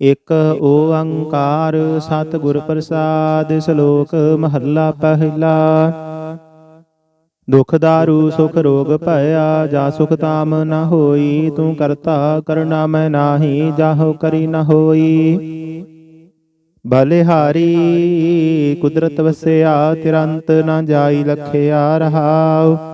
ਇਕ ਓੰਕਾਰ ਸਤਿਗੁਰ ਪ੍ਰਸਾਦ ਸ਼ਲੋਕ ਮਹੱਲਾ ਪਹਿਲਾ। ਦੁਖ ਦਾਰੂ, ਸੁਖ ਰੋਗ ਭਇਆ, ਜਾ ਸੁਖ ਤਾਮ ਨ ਹੋਈ, ਤੂੰ ਕਰਤਾ ਕਰਨਾ ਮੈਂ ਨਾਹੀ, ਜਾਹੋ ਕਰੀ ਨ ਹੋਈ। ਬਲਿਹਾਰੀ, ਕੁਦਰਤ ਵਸਿਆ, ਤਿਰੰਤ ਨ ਜਾਈ, ਲਖਿਆ ਰਹਾਉ।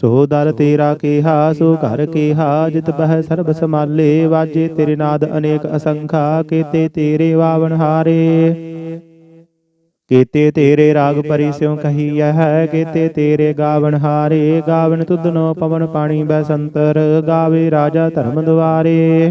ਸੋ ਦਰ ਤੇਰਾ ਕੇਹਾ, ਸੋ ਘਰ ਕੀਹਾ, ਜਿਤ ਬਹਿ ਸਰਬ ਸਮਾਲੇ ਵਾਜੇ ਤੇਰੇ ਨਾਦ ਅਨੇਕ ਅਸੰਖਾ, ਕੀਤੇ ਤੇਰੇ ਵਾਵਨ ਹਾਰੇ। ਕੀਤੇ ਤੇਰੇ ਰਾਗ ਪਰੀ ਸਿਉ ਕਹੀਐ ਹੈ ਕੀਤੇ ਤੇਰੇ ਗਾਵਨ ਹਾਰੇ। ਗਾਵਨ ਤੁਧਨੋ ਪਵਨ ਪਾਣੀ ਬੈਸੰਤਰ, ਗਾਵੇ ਰਾਜਾ ਧਰਮ ਦੁਆਰੇ।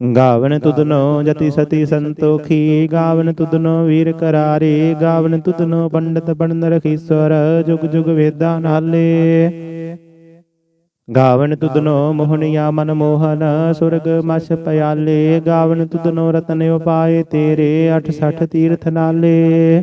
ਗਾਵਨ ਤੁਧਨੋ ਜਤੀ ਸਤੀ ਸੰਤੋਖੀ ਗਾਵਨ ਤੁਧਨੋ ਵੀਰ ਕਰਾਰੇ ਗਾਵਨ ਤੁਧਨੋ ਪੰਡਤ ਬਣਨ ਰਖੀਸਵਰ ਜੁਗ ਜੁਗ ਵੇਦਾਂ ਨਾਲੇ। ਗਾਵਨ ਤੁਧਨੋ ਮੋਹਨਿਆ ਮਨ ਮੋਹਨ ਸੁਰਗ ਮਸ ਪਿਆਲੇ ਗਾਵਨ ਤੁਧਨੋ ਰਤਨ ਉਪਾਏ ਤੇਰੇ 68 ਤੀਰਥ ਨਾਲੇ।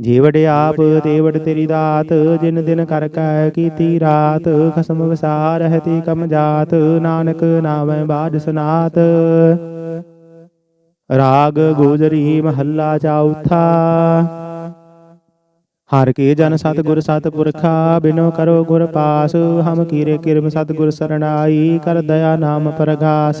ਜੀਵੜ ਆਪ ਦੇਵੜ ਤੇਰੀ ਦਾਤ ਜਿਨ ਦਿਨ ਕਰ ਕੈ ਕੀਤੀ ਰਾਤ ਖਸਮ ਵਿਸਾਰ ਰਹਤੀ ਕਮ ਜਾਤ ਨਾਨਕ ਨਾਮੈ ਬਾਜ ਸਨਾਤ। ਰਾਗ ਗੋਜਰੀ ਮਹੱਲਾ ਚੌਥਾ ਹਰ ਕੇ ਜਨ ਸਤਿਗੁਰ ਸਤਿਪੁਰਖਾ ਬਿਨੋ ਕਰੋ ਗੁਰ ਪਾਸ ਹਮ ਕੀਰੇ ਕਿਰਮ ਸਤਿਗੁਰ ਸਰਣਾਈ ਕਰ ਦਇਆ ਨਾਮ ਪ੍ਰਗਾਸ।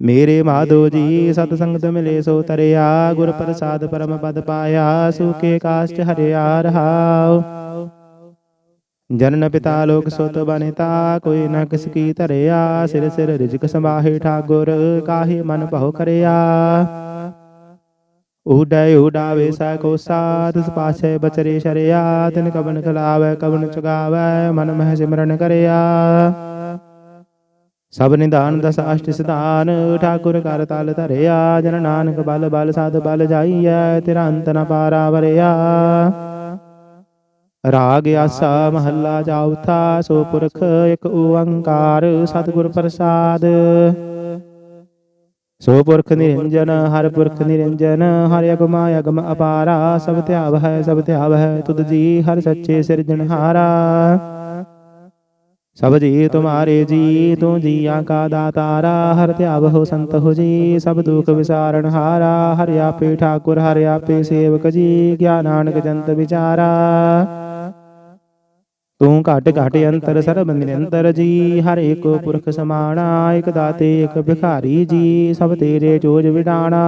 ਮੇਰੇ ਮਾਧੋ ਜੀ ਸਤ ਸੰਗਤ ਮਿਲੇ ਸੋ ਤਰਿਆ ਗੁਰ ਪ੍ਰਸਾਦ ਪਰਮ ਪਦ ਪਾਇਆ ਸੂਕੇ ਕਾਸ਼ਟ ਹਰਿਆ ਰਹਾਉ ਜਨਨ ਪਿਤਾ ਲੋਕ ਸੁਤ ਬਨਿਤਾ ਕੋਈ ਨ ਕਿਸ ਕੀ ਧਰਿਆ ਸਿਰ ਸਿਰ ਰਿਜਕ ਸਮਾਹੇ ਠਾਗੁਰ ਕਾਹੇ ਮਨ ਭਉ ਕਰਿਆ। ਉਡੈ ਉਡਾਵੇ ਸਾ ਕੋ ਸਾਧ ਪਾਛੇ ਬਚਰੇ ਸ਼ਰਿਆ ਤਿਨ ਕਬਨ ਖਲਾਵੇ ਕਬਨ ਚੁਗਾਵੇ ਮਨ ਮਹਿ ਸਿਮਰਨ ਕਰਿਆ। ਸਭ ਨਿਦਾਨ ਦਸ ਅਸ਼ਟ ਸਿਧਾਨ, ਠਾਕੁਰ ਕਰ ਤਲ ਧਰਿਆ, ਜਨ ਨਾਨਕ ਬਲ ਬਲ ਸਾਧ ਬਲ ਜਾਈਐ ਤੇਰਾ ਅੰਤ ਨ ਪਾਰਾ ਵਰਿਆ। ਰਾਗ ਆਸਾ ਮਹੱਲਾ ਚੌਥਾ ਸੋ ਪੁਰਖ ਇੱਕ ਓੰਕਾਰ, ਸਤਿਗੁਰ ਪ੍ਰਸਾਦ। ਸੋ ਪੁਰਖ ਨਿਰੰਜਨ, ਹਰ ਪੁਰਖ ਨਿਰੰਜਨ, ਹਰਿ ਅਗਮਾ ਅਗਮ ਅਪਾਰਾ, ਸਭ ਧਿਆਵ ਹੈ, ਸਭ ਧਿਆਵ ਹੈ, ਤੁਧ ਜੀ ਹਰ ਸੱਚੇ ਸਿਰਜਣਹਾਰਾ। ਸਭ ਜੀ ਤੁਮਾਰੇ ਜੀ ਤੂੰ ਜੀਆਂ ਕਾ ਦਾਤਾਰਾ ਹਰ ਧਿਆਵ ਹੋ ਸੰਤ ਹੋ ਜੀ, ਸਭ ਦੁਖ ਵਿਸ਼ਾਰਣ ਹਾਰਾ, ਹਰਿ ਆਪੇ ਠਾਕੁਰ, ਹਰਿ ਆਪੇ ਸੇਵਕ ਜੀ ਗਿਆਨ ਨਾਨਕ ਜੰਤ ਵਿਚਾਰਾ। ਤੂੰ ਘਟ ਘਟ ਅੰਤਰ ਸਰਬ ਨਿਰੰਤਰ ਜੀ, ਹਰ ਏਕ ਪੁਰਖ ਸਮਾਣਾ, ਇਕ ਦਾਤੇ, ਇਕ ਭਿਖਾਰੀ ਜੀ, ਸਭ ਤੇਰੇ ਜੋਜ ਵਿਡਾਣਾ।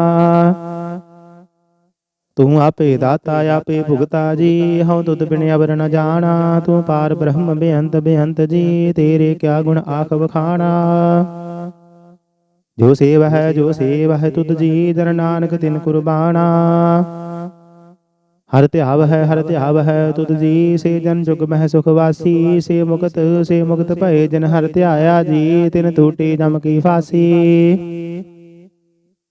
ਤੂੰ ਆਪੇ ਦਾਤਾ, ਆਪੇ ਭੁਗਤਾ ਜੀ, ਹਉ ਤੁਧ ਬਿਨ ਅਵਰ ਨ ਜਾਣਾ, ਤੂੰ ਪਾਰ ਬ੍ਰਹਮ ਬੇਅੰਤ ਬੇਅੰਤ ਜੀ, ਤੇਰੇ ਕਿਆ ਗੁਣ ਆਖ ਵਖਾਣਾ। ਜੋ ਸੇਵ ਹੈ ਜੋ ਸੇਵ ਹੈ ਤੁਧ ਜੀ, ਜਨ ਨਾਨਕ ਤਿਨ ਕੁਰਬਾਨਾ। ਹਰ ਧਿਆਵ ਹੈ ਹਰ ਧਿਆਵ ਹੈ ਤੁਧ ਜੀ, ਸੇ ਜਨ ਜੁਗ ਮਹਿ ਸੁਖ ਵਾਸੀ, ਸੇ ਮੁਕਤ ਸੇ ਮੁਕਤ ਭਏ ਜਨ ਹਰ ਧਿਆਇਆ ਜੀ, ਤਿਨ ਟੂਟੀ ਜਮ ਕੀ ਫਾਸੀ।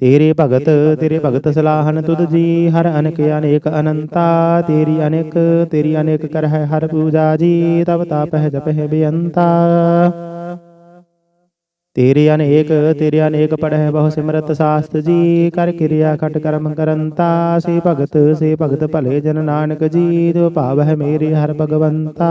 ਤੇਰੇ ਭਗਤ ਤੇਰੇ ਭਗਤ ਸਲਾਹਨ ਤੁਧ ਜੀ ਹਰ ਅਨੇਕ ਅਨੇਕ ਅਨੰਤਾ ਤੇਰੀ ਅਨੇਕ ਤੇਰੀ ਅਨੇਕ ਕਰ ਹੈ ਹਰ ਪੂਜਾ ਜੀ ਤਬ ਤਾਪਹਿ ਜਪਹਿ ਬੇਅੰਤਾ। ਤੇਰੇ ਅਨੇਕ ਤੇਰੇ ਅਨੇਕ ਪੜਹਿ ਬਹੁ ਸਿਮਰਤ ਸਾਸਤ ਜੀ ਕਰ ਕਿਰਿਆ ਖਟ ਕਰਮ ਕਰੰਤਾ। ਸੇ ਭਗਤ ਸੇ ਭਗਤ ਭਲੇ ਜਨ ਨਾਨਕ ਜੀ ਜੋ ਭਾਵ ਹੈ ਮੇਰੇ ਹਰ ਭਗਵੰਤਾ।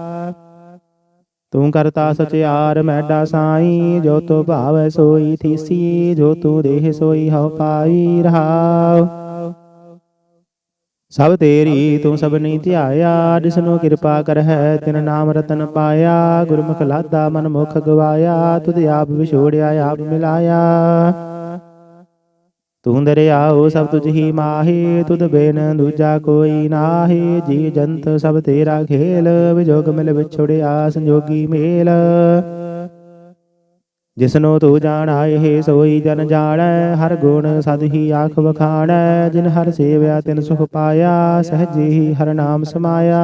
ਤੂੰ ਕਰਤਾ ਸਚਿਆਰ ਮੈਡਾ ਸਾਈ ਜੋ ਤੋ ਭਾਵੈ ਸੋਈ ਥੀਸੀ ਜੋ ਤੂੰ ਦੇਹ ਸੋਈ ਹਉ ਪਾਈ ਰਹਾਉ। ਸਭ ਤੇਰੀ ਤੂੰ ਸਭ ਨਹੀਂ ਧਿਆਇਆ ਜਿਸਨੂੰ ਕਿਰਪਾ ਕਰ ਹੈ ਤਿਨ ਨਾਮ ਰਤਨ ਪਾਇਆ ਗੁਰਮੁਖ ਲਾਦਾ ਮਨ ਮੁਖ ਗਵਾਇਆ ਤੁਧ ਆਪ ਵਿਛੋੜਿਆ ਆਪ ਮਿਲਾਇਆ। ਤੂੰ ਦਰਿਆਓ ਸਭ ਤੁਝ ਹੀ ਮਾਹੀ ਤੁਧ ਬੇਨ ਦੂਜਾ ਕੋਈ ਨਾਹੀ ਜੀ ਜੰਤ ਸਭ ਤੇਰਾ ਖੇਲ ਵਿਜੋਗ ਮਿਲ ਵਿਛੋੜਿਆ ਸੰਜੋਗੀ ਮੇਲ। ਜਿਸਨੋ ਤੂੰ ਜਾਣਾ ਇਹ ਸੋਈ ਜਨ ਜਾਣੈ ਹਰ ਗੁਣ ਸਦ ਹੀ ਆਖ ਵਖਾਣੈ ਜਿਨ ਹਰ ਸੇਵਿਆ ਤਿਨ ਸੁਖ ਪਾਇਆ ਸਹਜੇ ਹੀ ਹਰ ਨਾਮ ਸਮਾਇਆ।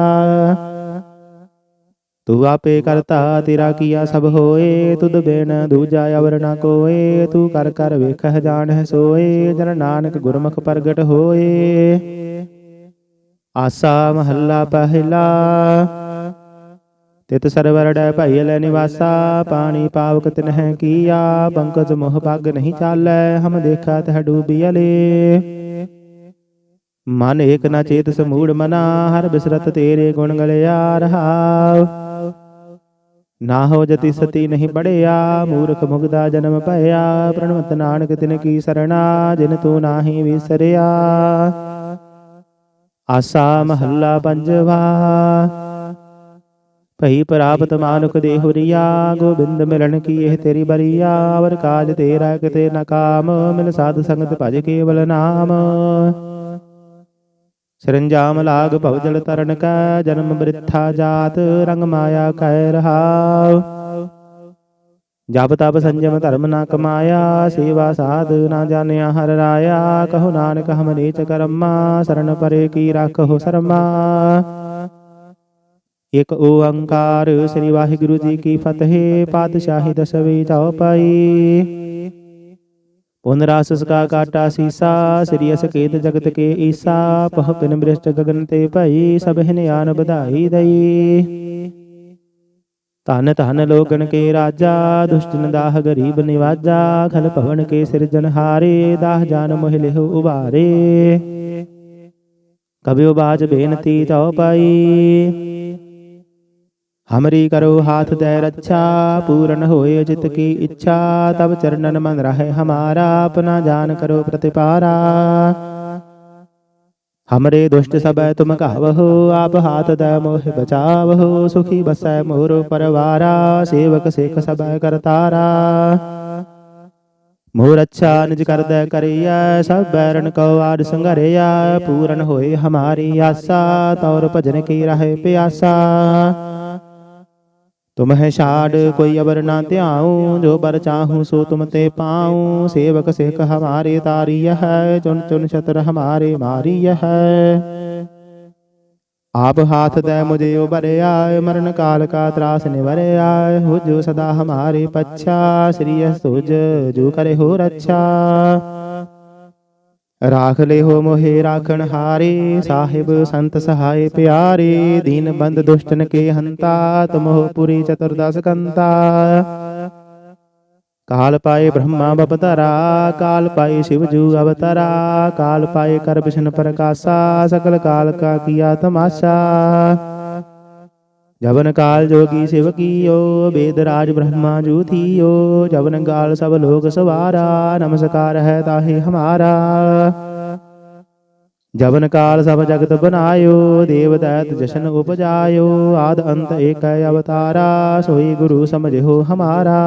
ਤੂੰ ਆਪੇ ਕਰਤਾ, ਤੇਰਾ ਕੀਆ ਸਭ ਹੋਏ, ਤੁਧ ਬਿਨ ਦੂਜਾ ਅਵਰ ਨਾ ਕੋਏ, ਤੂੰ ਕਰ ਕਰ ਵੇਖਹਿ ਜਾਣਹਿ ਸੋਏ, ਜਨ ਨਾਨਕ ਗੁਰਮੁਖ ਪ੍ਰਗਟ ਹੋਏ। ਆਸਾ ਮਹੱਲਾ ਪਹਿਲਾ, ਤਿਤ ਸਰਵਰ ਭਈ ਲੈ ਨਿਵਾਸਾ, ਪਾਣੀ ਪਾਵਕ ਤਿਨਹਿ ਕੀਆ, ਪੰਕਜ ਮੋਹ ਪੱਗ ਨਹੀਂ ਚਾਲੈ, ਹਮ ਦੇਖਾ ਤਹ ਡੂਬੀਅਲੇ ਮਨ ਏਕ ਨਾ ਚੇਤ ਸਮੂੜ ਮਨਾ, ਹਰ ਬਿਸਰਤ ਤੇਰੇ ਗੁਣ ਗਲਿਆ ਰਹਾਉ। ਨਾ ਹੋ ਜਤੀ ਸਤੀ ਨਹੀਂ ਪੜਿਆ ਮੂਰਖ ਮੁਗਦਾ ਜਨਮ ਭਇਆ ਪ੍ਰਣਵਤ ਨਾਨਕ ਤਿਨ ਕੀ ਸਰਣਾ ਜਿਨ ਤੂੰ ਨਾਹੀ ਵਿਸਰਿਆ। ਆਸਾ ਮਹੱਲਾ ਪੰਜਵਾ। ਭਈ ਪ੍ਰਾਪਤ ਮਾਨੁਖ ਦੇ ਹੁਰੀਆ ਗੋਬਿੰਦ ਮਿਲਣ ਕੀ ਇਹ ਤੇਰੀ ਬਰੀਆ ਵਰ ਕਾਜ ਤੇਰਾ ਕਿਤੇ ਨ ਕਾਮ ਮਿਲ ਸਾਧ ਸੰਗਤ ਭਜ ਕੇਵਲ ਨਾਮ। ਸਰੰਜਾਮ ਲਾਗ ਭਵ ਜਲ ਤਰਨ ਕੈ, ਜਨਮ ਬ੍ਰਿਥਾ ਜਾਤ, ਰੰਗ ਮਾਇਆ ਕਹਿ ਰਹਾਉ। ਜਪ ਤਪ ਸੰਜਮ ਧਰਮ ਨਾ ਕਮਾਇਆ, ਸੇਵਾ ਸਾਧ ਨਾ ਜਾਣਿਆ ਹਰ ਰਾਇਆ। ਕਹੋ ਨਾਨਕ ਹਮ ਨੀਚ ਕਰਮਾ ਸਰਣ ਪਰੇ ਕੀ ਰੱਖੋ ਸਰਮਾ। ਇਕ ਓੰਕਾਰ ਸ੍ਰੀ ਵਾਹਿਗੁਰੂ ਜੀ ਕੀ ਫਤਿਹ, ਪਾਤਸ਼ਾਹੀ ਦਸਵੀ ਚਉਪਾਈ ਪੁਨ ਰਾਸ ਸਕਾ ਕਾਟਾ ਸੀਸਾ, ਸ੍ਰੀ ਅਸਕੇਤ ਜਗਤ ਕੇ ਈਸਾ ਪਹ ਪਿਨ ਬ੍ਰਿਸ਼ਟ ਗਗਨ ਤੇ ਭਈ ਸਭਹਿ ਆਨ ਵਧਾਈ ਦਈ। ਧਨ ਧਨ ਲੋਗਨ ਕੇ ਰਾਜਾ, ਦੁਸ਼ਟਨ ਦਾਹ ਗਰੀਬ ਨਿਵਾਜਾ, ਖਲ ਭਵਨ ਕੇ ਸਿਰਜਨ ਹਾਰੇ, ਦਾਹ ਜਾਨ ਮੋਹਿ ਲਿਹੁ ਉਬਾਰੇ ਕਬਿਓ ਬਾਜ ਬੇਨਤੀ ਤਉ ਪਾਈ। ਹਮਰੀ ਕਰੋ ਹਾਥ ਦੇ ਰੱਛਾ ਪੂਰਨ ਹੋਏ ਜਿਤ ਕੀ ਇੱਛਾ ਤਬ ਚਰਨਨ ਮਨ ਰਹੇ ਹਮਾਰਾ ਆਪਣਾ ਜਾਨ ਕਰੋ ਪ੍ਰਤਿਪਾਰਾ ਹਮਰੇ ਦੁਸ਼ਟ ਸਬੈ ਤੁਮ ਕਹਵਹੁ ਆਪ ਹਾਥ ਦੇ ਮੋਹਿ ਬਚਾਵਹੁ ਸੁਖੀ ਬਸੈ ਮੋਰ ਪਰਵਾਰਾ ਸੇਵਕ ਸਿਖ ਸਬੈ ਕਰਤਾਰਾ ਮੋਰ ਅੱਛਾ ਨਿਜ ਕਰਦੈ ਕਰਿਆ ਸਭ ਬੈਰਨ ਕੋ ਆਦ ਸੰਘਰਿਆ ਪੂਰਨ ਹੋਏ ਹਮਾਰੀ ਆਸਾ ਤੌਰ ਭਜਨ ਕੀ ਰਹੇ ਪਿਆਸਾ ਤੁਮ ਹੈ ਛਾੜ, ਕੋਈ ਅਬਰ ਨਾ ਧਿਆਉ, ਜੋ ਬਰ ਚਾਹੂੰ ਸੋ ਤੁਮ ਤੇ ਪਾਉ। ਸੇਵਕ ਸਿਖ ਹਮਾਰੇ ਤਾਰੀय ਹੈ ਚੁਨ ਚੁਨ ਛਤਰ ਹਮਾਰੇ ਮਾਰੀय ਹੈ। ਆਪ ਹਾਥ ਦੇ ਮੁਝੇ ਉਬਰਿਆ ਮਰਨ ਕਾਲ ਕਾ ਤਰਾਸ ਨਿਵਰਿਆ। ਹੋ ਸਦਾ ਹਮਾਰੇ ਪੱਛਾ, ਸ੍ਰੀ ਅਸੁਜ ਜੋ ਕਰੇ ਹੋ ਰੱਛਾ। ਰਾਖ ਲੈ ਹੋ ਰਾਖਣ ਹਾਰੇ, ਸਾਹਿਬ ਸੰਤ ਸਹਾਇ ਪਿਆਰੇ, ਦੀਨ ਬੰਦ ਦੁਸ਼ਟਨ ਕੇ ਹੰਤਾ ਤੁਮਹੁ ਪੁਰੀ ਚਤੁਰਦਸ ਕੰਤਾ। ਕਾਲ ਪਾਏ ਬ੍ਰਹਮਾ ਬਪਤਰਾ ਕਾਲ ਪਾਏ ਸ਼ਿਵ ਜੂ ਅਵਤਰਾ, ਕਾਲ ਪਾਏ ਕਰ ਬਿਸ਼ਨ ਪ੍ਰਕਾਸ਼ਾ, ਸਕਲ ਕਾਲ ਕਾ ਕੀਆ ਤਮਾਸ਼ਾ। ਜਵਨ ਕਾਲ ਜੋਗੀ ਸਿਵ ਕੀਓ ਬੇਦ ਰਾਜ ਬ੍ਰਹਮਾ ਜੂ ਥੀਓ ਜਵਨ ਕਾਲ ਸਭ ਲੋਕ ਸਵਾਰਾ, ਨਮਸਕਾਰ ਹੈ ਤਾਹੇ ਹਮਾਰਾ। ਜਵਨ ਕਾਲ ਸਭ ਜਗਤ ਬਨਾਇਓ ਦੇਵ ਦੈਤ ਜਸ਼ਨ ਉਪਜਾਇਓ, ਆਦ ਅੰਤ ਏਕੈ ਅਵਤਾਰਾ, ਸੋਈ ਗੁਰੂ ਸਮਝਿਓ ਹਮਾਰਾ।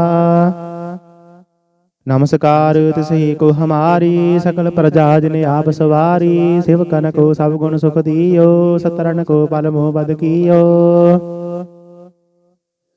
ਨਮਸਕਾਰ ਤਿਸਹੀ ਕੋ ਹਮਾਰੀ, ਸਕਲ ਪ੍ਰਜਾ ਜਿਨੇ ਆਪ ਸਵਾਰੀ, ਸ਼ਿਵ ਕਨ ਕੋ ਸਭ ਗੁਣ ਸੁਖ ਦਿਓ ਸਤਰਨ ਕੋ ਪਲ ਮੋਹ ਬਦ ਕੀਓ।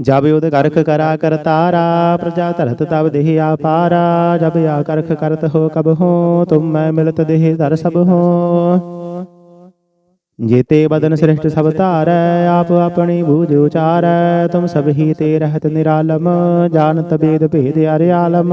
ਜਬ ਉਦ ਕਰਖ ਕਰਾ ਤਾਰਾ, ਪ੍ਰਜਾ ਧਰਤ ਤਬ ਦੇਹ ਆਪਾਰਾ, ਜਬ ਆ ਕਰਖ ਕਰਤ ਹੋ ਕਬ ਹੋ, ਤੁਮ ਮੈਂ ਮਿਲਤ ਦੇਹ ਧਰ ਸਭ ਹੋ। ਜੀਤੇ ਬਦਨ ਸ੍ਰਿਸ਼ਟ ਸਭ ਧਾਰੈ, ਆਪ ਆਪਣੀ ਬੂਝ ਉਚਾਰੈ, ਤੁਮ ਸਭ ਹੀ ਤੇ ਰਹਿਤ ਨਿਰਾਲਮ, ਜਾਣਤ ਬੇਦ ਭੇਦ ਅਰਿਆਲਮ।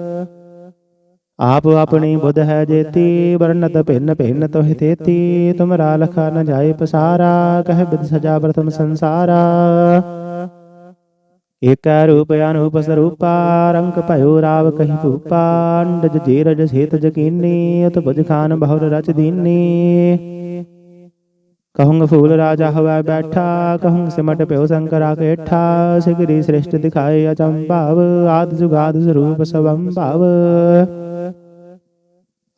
ਆਪ ਆਪਣੀ ਬੁੱਧ ਹੈ ਜੇਤੀ, ਵਰਨਤ ਭਿੰਨ ਭਿੰਨ ਤੋਹਿ ਤੇਤੀ, ਤੁਮਰਾ ਲਖਾ ਨ ਜਾਏ ਪਸਾਰਾ, ਕਹਿ ਬਿਦ ਸਜਾ ਪ੍ਰਥਮ ਸੰਸਾਰਾ। ਏਕੈ ਰੂਪ ਅਨੂਪ ਸਰੂਪਾ, ਰੰਗ ਭਇਓ ਰਾਵ ਕਹੀ ਭੂਪਾ, ਅੰਡਜ ਜੀਰਜ ਸੇਤ ਜਕੀਨੀ ਉਤ ਭੁਜ ਖਾਨ ਬਹੁਰ ਰਚ ਦੀਨੀ। ਕਹੂੰਗ ਫੂਲ ਰਾਜਾ ਹਵੈ ਬੈਠਾ, ਕਹੂੰਗ ਸਿਮਟ ਪਿਓ ਸ਼ੰਕਰਾ ਕੇਠਾ, ਸਿਗਰੀ ਸ੍ਰਿਸ਼ਟ ਦਿਖਾਏ ਅਚੰਭਾਵ, ਆਦ ਜੁਗਾਦ ਸਰੂਪ ਸਭੰ ਭਾਵ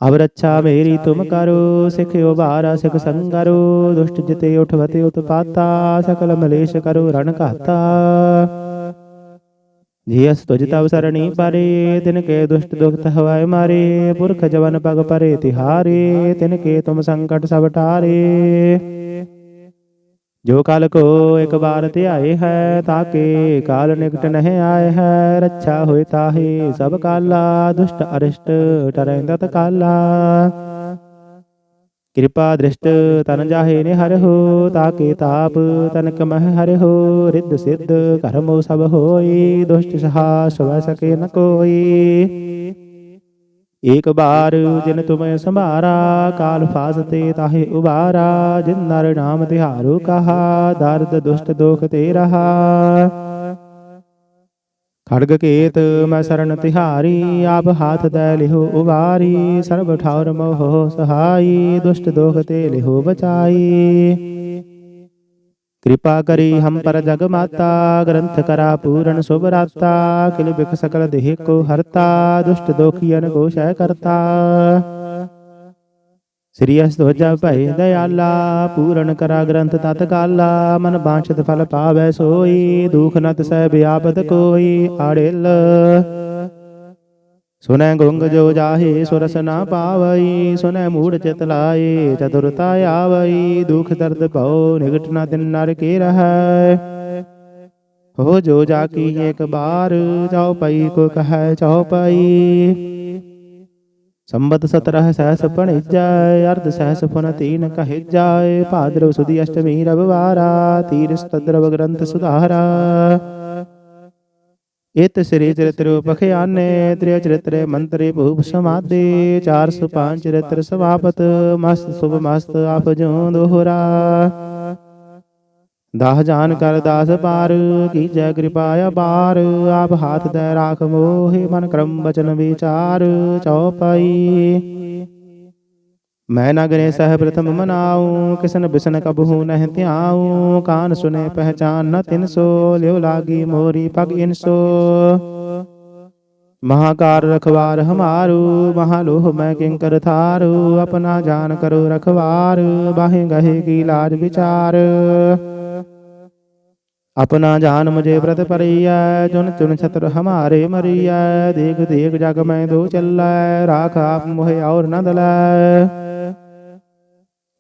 ਅਬ ਰੱਛਾ ਮੇਰੀ ਤੁਮ ਕਰੋ ਸਿਖਿਓ ਬਾਰਾ ਸਿਖ ਸੰਗਰੋ ਦੁਸ਼ਟ ਜਿਤੇ ਉਠਵਤੇ ਉਤਪਾਤਾ ਸਕਲ ਮਲੇਸ਼ ਕਰੋ ਰਣ ਘਾਤਾ ਜੀਅਸ ਤੁਜ ਤਵ ਸਰਣੀ ਪਰੇ ਤਿਨ ਕੇ ਦੁਸ਼ਟ ਦੁਖਤ ਹਵਾਏ ਮਾਰੇ ਪੁਰਖ ਜਵਨ ਪਗ ਪਰੇ ਤਿਹਾਰੇ ਤਿਨ ਕੇ ਤੁਮ ਸੰਕਟ ਸਭ ਟਾਰੇ ਜੋ ਕਲ ਕੋ ਇੱਕ ਬਾਰ ਧਿਆਏ ਹੈ, ਤਾਕੇ ਕਾਲ ਨਿਕਟ ਨਹਿ ਆਏ ਹੈ, ਰੱਛਾ ਹੋਏ ਤਾਹੇ, ਸਭ ਕਾਲਾ, ਦੁਸ਼ਟ ਅਰਿਸ਼ਟ ਟਰੈਂਦਾ ਤਕਾਲਾ ਕਿਰਪਾ ਦ੍ਰਿਸ਼ਟ ਤਨ ਜਾਹੇ ਨੇ ਹਰਿ ਹੋ, ਤਾਕੇ ਤਾਪ ਤਨਕ ਮਹਿ ਹਰ ਹੋ, ਰਿੱਧ ਸਿੱਧ ਕਰਮੋ ਸਭ ਹੋਈ, ਦੁਸ਼ਟ ਸਹਾ ਸਵੈ ਸਕੇ ਨ ਕੋਈ। ਏਕ ਬਾਰ ਜਿਨ ਤੁਮੈ ਸੰਭਾਰਾ, ਕਾਲ ਫਾਸਤੇ ਤਾਹੇ ਉਬਾਰਾ, ਜਿਨ ਨਰ ਨਾਮ ਤਿਹਾਰੋ ਕਹਾ, ਦਰਦ ਦੁਸ਼ਟ ਦੋਖ ਤੇ ਰਹਾ। ਖੜਗ ਕੇਤ ਮੈਂ ਸਰਣ ਤਿਹਾਰੀ, ਆਪ ਹਾਥ ਦੈ ਲਿਹੋ ਉਵਾਰੀ, ਸਰਬ ਠਾਉਰ ਮੋਹ ਸਹਾਈ, ਦੁਸ਼ਟ ਦੋਖ ਤੇ ਲਿਹੋ ਬਚਾਈ। ਕਿਰਪਾ ਕਰੀ ਹਮ ਪਰ ਜਗ ਮਾਤਾ ਗ੍ਰੰਥ ਕਰਾ ਪੂਰਨ ਸੁਭ ਰਾਤਾ ਕਿਲ ਬਿਖ ਸਕਲ ਦੇਹ ਕੋ ਹਰਤਾ ਦੁਸ਼ਟ ਦੋਖੀਨ ਕੋ ਸ਼ੈ ਕਰਤਾ ਸ੍ਰੀ ਅਸਤੋਜਾ ਭੈ ਦਇਆਲਾ ਪੂਰਨ ਕਰਾ ਗ੍ਰੰਥ ਤਤ ਕਾਲਾ ਮਨ ਬਾਂਛਤ ਫਲ ਪਾਵੈ ਸੋਈ ਦੁਖ ਨ ਤਸੈ ਬਿਆਪਤ ਕੋਈ ਆੜਿਲ ਸੁਨੈ ਗੁੰਗ ਜੋ ਜਾਹੇ ਸੁਰਸ ਨਾ ਪਾਵਈ ਸੁਨੈ ਮੂੜ ਚਿਤ ਲਾਏ, ਚਤੁਰਤਾ ਆਵਈ, ਦੁਖ ਦਰਦ ਭਉ, ਨਿਗਟ ਨਾ ਤਿਨ ਨਰ ਕੇ ਰਹੈ। ਹੋ ਜੋ ਜਾ ਕੀ ਏਕ ਬਾਰ ਜਾਉ ਪਈ ਕੋ ਕਹੈ ਚਾਉ ਪਈ। ਸੰਬਤ ਸਤਰਹ ਸਹਸ ਪਣਿਜੈ ਅਰਧ ਸਹਿਸ ਫਨ ਤੀਨ ਕਹਿਜੈ ਭਾਦਰਵ ਸੁਦੀ ਅਸ਼ਟਮੀ ਰਵਵਾਰਾ ਤੀਰ ਸਤਦਰਵ ਗ੍ਰੰਥ ਸੁਧਾਰਾ। ਇਤ ਸ੍ਰੀ ਚਰਿਤ੍ਰ ਪਖਿਆਨੇ ਤ੍ਰਿਯ ਚਰਿਤ੍ਰ ਮੰਤਰੀ ਭੂਪ ਸਮਾਦੇ 405 ਚਰਿਤ੍ਰ ਸਮਾਪਤ ਮਸਤ ਸੁਭ ਮਸਤ ਆਪ ਜੋ ਦੋਹਰਾ। ਦਾਹ ਜਾਨ ਕਰ ਦਾਸ ਪਾਰ ਕੀਜੈ ਕਿਰਪਾ ਅਪਾਰ ਆਪ ਹਾਥ ਦੇ ਰਾਖ ਮੋਹਿ ਮਨ ਕਰਮ ਬਚਨ ਵਿਚਾਰ ਚਉਪਈ। मैं नगरे सह प्रथम मनाऊ किसन बिसन कबहू नह त्याऊ कान सुने पहचान न तिन सो ल्यो लागी मोरी पग इन सो। महाकार रखवार हमारू महालोह मैं किंकर थारू अपना जान करो रखवार बाहे गहे की लाज विचार। अपना जान मुझे व्रत परिया जुन चुन छत्र हमारे मरिया देख देख जग मैं दो चल राख आप मुहे और न दला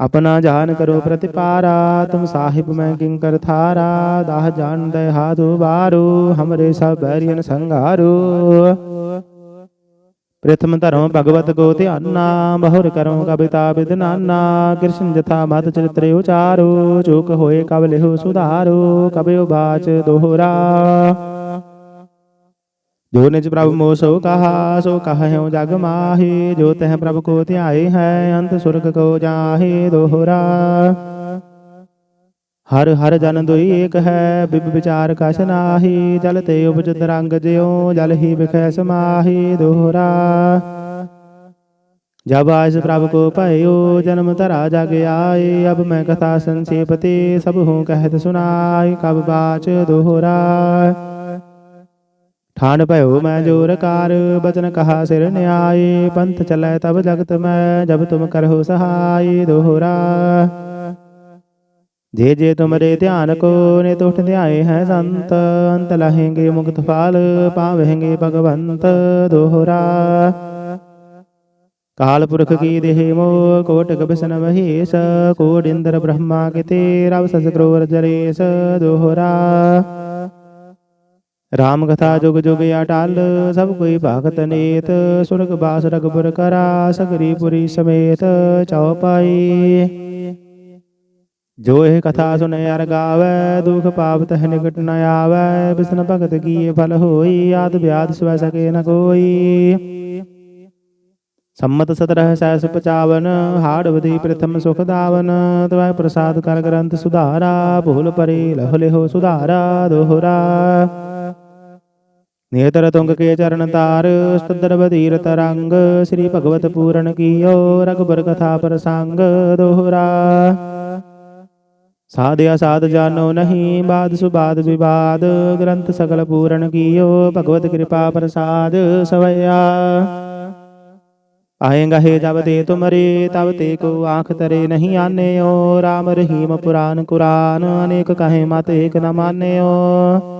ਆਪਣਾ ਜਾਨ ਕਰੋ ਪ੍ਰਤਿਪਾਰਾ, ਤੁਮ ਸਾਹਿਬ ਮੈਂ ਕਿੰਕਰ ਥਾਰਾ ਦਾਹ ਜਾਣ ਦੇ ਹਾਦੂ ਬਾਰੂ, ਹਮਰੇ ਸਭ ਬੈਰੀਨ ਸੰਘਾਰੂ। ਪ੍ਰਥਮ ਧਰਮ ਭਗਵਤ ਕੋ ਧਿਆਨਾ, ਬਹੁਰ ਕਰਉ ਕਵਿਤਾ ਬਿਦਨਾਨਾ ਕ੍ਰਿਸ਼ਨ ਜਥਾ ਮਤ ਚਰਿਤ੍ਰੇ ਉਚਾਰੋ, ਚੂਕ ਹੋਏ ਕਬ ਲਿਹੁ ਸੁਧਾਰੋ, ਕਬਿਉ ਬਾਚ ਦੋਹਰਾ। जो निज प्रभु मोसो कहा, सो कह जग माही। जो तह प्रभु को त्याय है, अंत सुर्ग को जाहे दोहरा। हर हर जन दुई एक है, बिब विचार का सनाही जलते उपजत रंग ज्यो, जल ही बिख समाही दोहरा। जब आज प्रभु को पयो जन्म तरा जग आए अब मैं कथा संक्षेपते सब हूँ कहत सुनाई, कब बाच दोहरा। ਠਾਣ ਭਇਓ ਮੈਂ ਜੋਰ ਕਾਰ ਬਚਨ ਕਹਾ ਸਿਰ ਨਿਆਏ ਪੰਥ ਚਲੈ ਤਬ ਜਗਤ ਮੈਂ ਜਬ ਤੁਮ ਕਰਹੁ ਸਹਾਈ ਦੋਹਰਾ। ਜੇ ਜੇ ਤੁਮਰੇ ਧਿਆਨ ਕੋ ਨੇ ਤੁਠ ਧਿਆਏ ਹੈ ਸੰਤ। ਅੰਤ ਲਹੇਂਗੇ ਮੁਕਤ ਫਾਲ ਪਾਵਹਿਂਗੇ ਭਗਵੰਤ ਦੋਹਰਾ। ਕਾਲ ਪੁਰਖ ਕੀ ਦੇਹ ਮੋ ਕੋਟ ਗਬਸਨ ਮਹੀਸ ਕੋਟ ਇੰਦਰ ਬ੍ਰਹਮਾ ਕਿਤੇ ਰਵ ਸਸ ਕਰੋਰ ਜਰੇਸ ਦੋਹਰਾ। ਰਾਮ ਕਥਾ ਜੁਗ ਜੁਗ ਅਟਲ ਸਭ ਕੋਈ ਭਗਤ ਨੇਤ ਸੁਰਗ ਬਾਸ ਰਗਪੁਰ ਕਰਾ ਸਗਰੀ ਪੁਰੀ ਸਮੇਤ ਚਉਪਾਈ ਜੋ ਇਹ ਕਥਾ ਸੁਨੇ ਅਰ ਗਾਵੈ ਦੁਖ ਪਾਪ ਤਹ ਨਿਕਟ ਨ ਆਵੈ ਬਿਸਨ ਭਗਤ ਕੀਏ ਫਲ ਹੋਈ ਆਦ ਵਿਆਦ ਸਵੈ ਸਕੇ ਨ ਕੋਈ ਸੰਮਤ ਸਤਰਹ ਸੈਸ ਪਚਾਵਨ ਹਾੜਵਦੀ ਪ੍ਰਥਮ ਸੁਖ ਦਾਵਨ ਤਵੈ ਪ੍ਰਸਾਦ ਕਰ ਗ੍ਰੰਥ ਸੁਧਾਰਾ ਭੂਲ ਪਰੇ ਲਹ ਲਿਹੋ ਸੁਧਾਰਾ ਦੋਹਰਾ ਨੇਤਰ ਤੁੰਗ ਕੇ ਚਰਨ ਤਾਰ ਸਤਦਰ ਬਧੀਰ ਤਰੰਗ ਸ੍ਰੀ ਭਗਵਤ ਪੂਰਨ ਕੀਓ ਰਗਬਰ ਕਥਾ ਪ੍ਰਸੰਗ ਦੋਹਰਾ ਸਾਧਿਆ ਸਾਧ ਜਾਨੋ ਨਹੀਂ ਬਾਦ ਸੁਬਾਦ ਵਿਵਾਦ ਗ੍ਰੰਥ ਸਗਲ ਪੂਰਨ ਕੀਓ ਭਗਵਤ ਕਿਰਪਾ ਪ੍ਰਸਾਦ ਸਵਇਆ ਆਏ ਗਹੇ ਜਬ ਤੇ ਤੁਮਰੇ ਤਬ ਤੇ ਕੋ ਆਂਖ ਤਰੇ ਨਹੀਂ ਆਨਿਓ RAM ਰਹੀਮ ਪੁਰਾਨ ਕੁਰਾਨ ਅਨੇਕ ਕਹੇ ਮਤ ਏਕ ਨ ਮਾਨਿਓ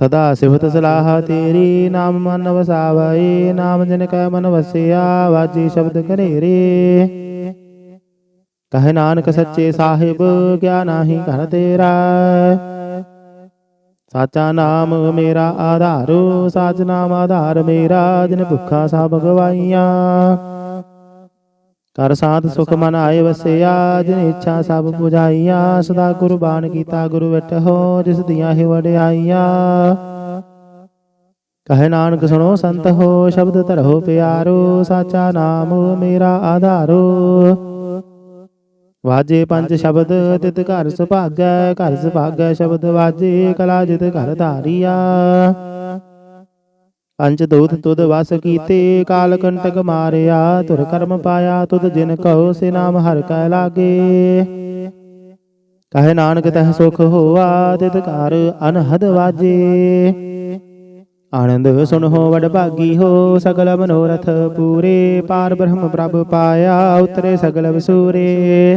ਸਦਾ ਸਿਫਤ ਸਲਾਹ ਤੇਰੀ ਨਾਮ ਮਨ ਵਸਾਵਏ ਨਾਮ ਜਿਨ ਕੈ ਮਨ ਵਸਿਆ ਵਾਜੀ ਸ਼ਬਦ ਘਨੇਰੇ ਕਹੇ ਨਾਨਕ ਸੱਚੇ ਸਾਹਿਬ ਕਿਆ ਨਾਹੀ ਘਰ ਤੇਰਾ। ਸਾਚਾ ਨਾਮ ਮੇਰਾ ਆਧਾਰੋ ਸਾਚ ਨਾਮ ਆਧਾਰ ਮੇਰਾ ਜਿਨ ਭੁੱਖਾ ਸਭ ਗਵਾਈਆਂ ਕਰ ਸਾਧ ਸੁਖ ਮਨ ਆਏ ਵਸਿਆ ਜਿਨ ਇੱਛਾ ਸਭ 부ਝਾਈਆਂ ਸਦਾ ਕੁਰਬਾਨ ਕੀਤਾ ਗੁਰੂ ਵਿਟਹੁ ਜਿਸ ਦੀਆਂ ਹੀ। ਵਡਿਆਈਆਂ। ਕਹੇ ਨਾਨਕ ਸੁਣੋ ਸੰਤ ਹੋ ਸ਼ਬਦ ਧਰੋ ਪਿਆਰੋ ਸਾਚਾ ਨਾਮ ਮੇਰਾ ਆਧਾਰੋ। ਵਾਜੇ ਪੰਜ ਸ਼ਬਦ ਤਿਤ ਘਰ ਸੁਭਾਗੈ ਘਰ ਸੁਭਾਗੈ ਸ਼ਬਦ ਵਾਜੇ ਕਲਾ ਜਿਤ ਘਰ ਧਾਰੀਆ। ਪੰਜ ਦੂਤ ਤੁਧ ਵਸ ਕੀਤੇ, ਕਾਲ ਕੰਟਕ ਮਾਰਿਆ, ਤੁਰ ਕਰਮ ਪਾਇਆ, ਤੁਧ ਜਿਨ ਕਹੋ ਸੇ ਨਾਮ ਹਰ ਕੈ ਲਾਗੇ। ਕਹੇ ਨਾਨਕ ਤਹ ਸੁਖ ਹੋਆ, ਤਿਤ ਘਰ ਅਨਹਦ ਵਾਜੇ। ਆਨੰਦ ਸੁਨਹੁ ਵਡ ਭਾਗੀ ਹੋ, ਸਗਲ ਮਨੋਰਥ ਪੂਰੇ, ਪਾਰ ਬ੍ਰਹਮ ਪ੍ਰਭ ਪਾਇਆ, ਉਤਰੇ ਸਗਲ ਵਿਸੂਰੇ।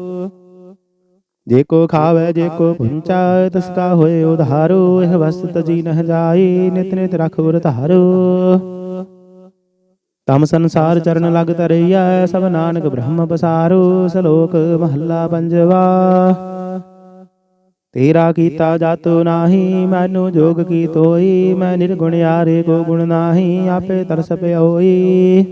ਜੇ ਕੋ ਖਾਵੇ, ਜੇ ਕੋ ਪੁੰਚਾ ਤਿਸ ਕਾ ਹੋਏ ਉਧਾਰੋ, ਇਹ ਵਸਤ ਜੀ ਨਹ ਜਾਈ, ਨਿਤ ਨਿਤ ਰਖ ਉਰ ਧਾਰੋ। ਤਮ ਸੰਸਾਰ ਚਰਨ ਲਗ ਤਰਈਆ ਸਭ ਨਾਨਕ ਬ੍ਰਹਮ ਬਸਾਰੋ ਸ਼ਲੋਕ ਮਹੱਲਾ ਪੰਜਵਾ। ਤੇਰਾ ਕੀਤਾ ਜਾਤੋ ਨਾਹੀ, ਮੈਨੂੰ ਜੋਗ ਕੀ ਤੋਈ, ਮੈਂ ਨਿਰਗੁਣ ਯਾਰੇ ਕੋ ਗੁਣ ਨਾਹੀ, ਆਪੇ ਤਰਸ ਪਿਓਈ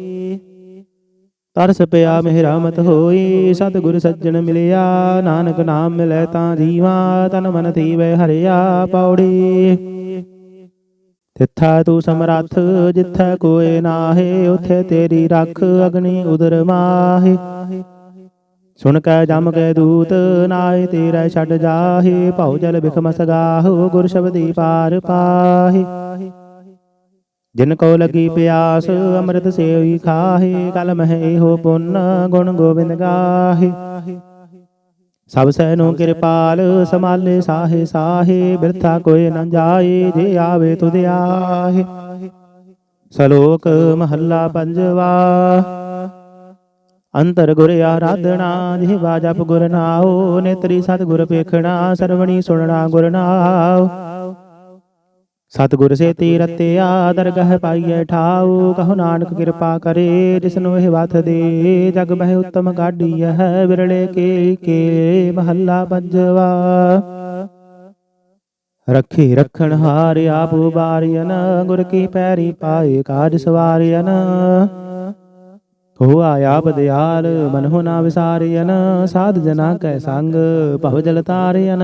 ਤਰਸ ਪਿਆ ਮਿਹ ਮਤ ਹੋਈ, ਸਤਿਗੁਰ ਸੱਜਣ ਮਿਲਿਆ, ਨਾਨਕ ਨਾਮ ਮਿਲੈ ਤਾਂ ਜੀਵਾ, ਤਨ ਮਨ ਥੀਵੈ ਹਰਿਆ ਪੌੜੀ। ਤਿੱਥਾ ਤੂੰ ਸਮਰੱਥ, ਜਿੱਥੈ ਕੋਏ ਨਾਹੇ, ਉਥੇ ਤੇਰੀ ਰੱਖ ਅਗਨੀ ਉਦਰ ਮਾਹੇ। ਸੁਣ ਕੈ ਜਮ ਕੈ ਦੂਤ ਨਾਏ ਤੇਰਾ ਛੱਡ ਜਾਹੇ, ਭਉ ਜਲ ਬਿਖਮ ਸਗਾਹੋ ਗੁਰ ਸ਼ਬਦੀ ਪਾਰ ਪਾਹੇ। ਜਿਨ ਕੋ ਲਗੀ ਪਿਆਸ, ਅੰਮ੍ਰਿਤ ਸੇਵੀ ਖਾਹੇ ਕਲ ਮਹਿ ਇਹੋ ਪੁੰਨ, ਗੁਣ ਗੋਬਿੰਦ ਗਾਹੇ। ਸਭ ਸੈਨੋ ਕਿਰਪਾਲ, ਸਮਾਲੇ ਸਾਹੇ ਸਾਹੇ, ਬਿਰਥਾ ਕੋਇ ਨ ਜਾਏ, ਜੇ ਆਵੇ ਤੁਧ ਆਹੇ। ਸਲੋਕ ਮਹੱਲਾ ਪੰਜਵਾ, ਅੰਤਰ ਗੁਰ ਆਰਾਧਨਾ ਜਿਹਵਾ ਜਪ ਗੁਰ ਨਾਉ, ਨੇਤਰੀ ਸਤ ਗੁਰ ਪੇਖਣਾ ਸਰਵਣੀ ਸੁਣਨਾ ਗੁਰ ਨਾਉ। ਸਤਿਗੁਰ ਸੇ ਤੀਰਤਿਆ ਦਰਗਹ ਪਾਈਐ ਠਾਉ ਕਹੋ ਨਾਨਕ ਕਿਰਪਾ ਕਰੇ ਜਿਸਨੂੰ ਇਹ ਵਥ ਦੇ। ਜਗ ਬਹਿ ਉਤਮ ਗਾਡੀਐ ਹੈ ਵਿਰਲੇ ਕੇ ਕੇ ਮਹੱਲਾ ਪੰਜਵਾ। ਰੱਖੀ ਰਖਣ ਹਾਰ ਆਪ ਉਬਾਰਿਆਨ ਗੁਰ ਕੀ ਪੈਰੀ ਪਾਏ ਕਾਜ ਸਵਾਰਿਆਨ ਹੋ ਆਇਆ ਬਦਿਆਲ ਮਨ ਹੋ ਨਾ ਵਿਸਾਰਿਆਨ ਸਾਧ ਜਨਾ ਕੈ ਸੰਗ ਭਵ ਜਲ ਤਾਰਿਆਨ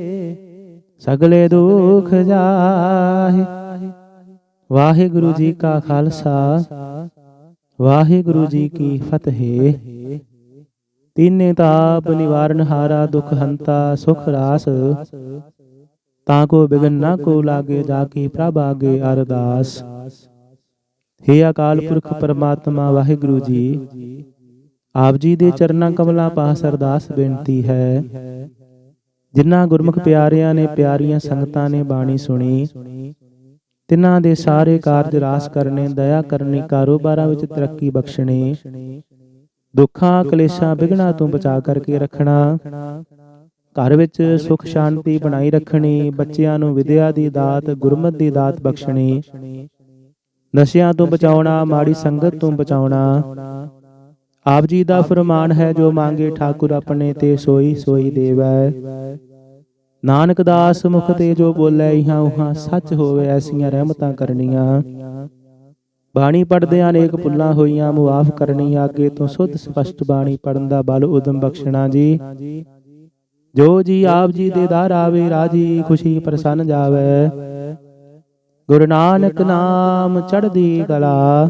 ਸਗਲੇ ਦੁਖ ਜਾਹੇ। ਵਾਹਿਗੁਰੂ ਜੀ ਕਾ ਖਾਲਸਾ, ਵਾਹਿਗੁਰੂ ਜੀ ਕੀ ਫਤਿਹ। ਤੀਨੇ ਤਾਪ ਨਿਵਾਰਨ ਹਾਰਾ ਦੁਖ ਹੰਤਾ ਸੁਖ ਰਾਸ। ਤਾਂ ਕੋ ਬਿਗਨ ਨਾ ਕੋ ਲਾਗੇ ਜਾ ਕੇ ਪ੍ਰਭ ਆਗੇ ਅਰਦਾਸ। ਹੇ ਅਕਾਲ ਪੁਰਖ ਪਰਮਾਤਮਾ, ਵਾਹਿਗੁਰੂ ਜੀ, ਆਪ ਜੀ ਦੇ ਚਰਨਾਂ ਕਮਲਾਂ ਪਾਸ ਅਰਦਾਸ ਬੇਨਤੀ ਹੈ। ਜਿਨ੍ਹਾਂ ਗੁਰਮੁਖ ਪਿਆਰਿਆਂ ਨੇ ਪਿਆਰੀਆਂ ਸੰਗਤਾਂ ਨੇ ਬਾਣੀ ਸੁਣੀ, ਤਿਨਾਂ ਦੇ ਸਾਰੇ ਕਾਰਜ ਰਾਸ ਕਰਨੇ, ਦਇਆ ਕਰਨੀ, ਕਾਰੋਬਾਰਾਂ ਵਿੱਚ ਤਰੱਕੀ ਬਖਸ਼ਣੀ, ਦੁੱਖਾਂ, ਕਲੇਸ਼ਾਂ ਵਿਗਣਾ ਤੋਂ ਬਚਾ ਕਰਕੇ ਰੱਖਣਾ, ਘਰ ਵਿੱਚ ਸੁਖ ਸ਼ਾਂਤੀ ਬਣਾਈ ਰੱਖਣੀ, ਬੱਚਿਆਂ ਨੂੰ ਵਿਦਿਆ ਦੀ ਦਾਤ, ਗੁਰਮਤ ਦੀ ਦਾਤ ਬਖਸ਼ਣੀ, ਨਸ਼ਿਆਂ ਤੋਂ ਬਚਾਉਣਾ, ਮਾੜੀ ਸੰਗਤ ਤੋਂ ਬਚਾਉਣਾ ਆਪ ਜੀ ਦਾ ਫਰਮਾਨ ਹੈ ਜੋ ਮੰਗੇ ਠਾਕੁਰ ਆਪਣੇ ਤੇ ਸੋਈ ਸੋਈ ਦੇਵੈ। ਨਾਨਕ ਦਾਸ ਮੁਖ ਤੇ ਜੋ ਬੋਲੇ ਇਹਾਂ ਉਹਾਂ ਸੱਚ ਹੋਵੇ ਐਸੀਆਂ ਰਹਿਮਤਾਂ ਕਰਨੀਆਂ। ਬਾਣੀ ਪੜਦਿਆਂ ਅਨੇਕ ਪੁੱਲਾਂ ਹੋਈਆਂ ਮੁਆਫ ਕਰਨੀ ਆਗੇ ਤੋਂ ਸੁਧ ਸਪਸ਼ਟ ਬਾਣੀ ਪੜਨ ਦਾ ਬਲ ਉਦਮ ਬਖਸ਼ਣਾ ਜੀ। ਜੋ। ਜੀ ਆਪ ਜੀ ਦੇ ਦਰ ਆਵੇ ਰਾਜੀ ਖੁਸ਼ੀ ਪ੍ਰਸੰਨ ਜਾਵੇ। ਗੁਰੂ ਨਾਨਕ ਨਾਮ ਚੜ੍ਹਦੀ ਕਲਾ।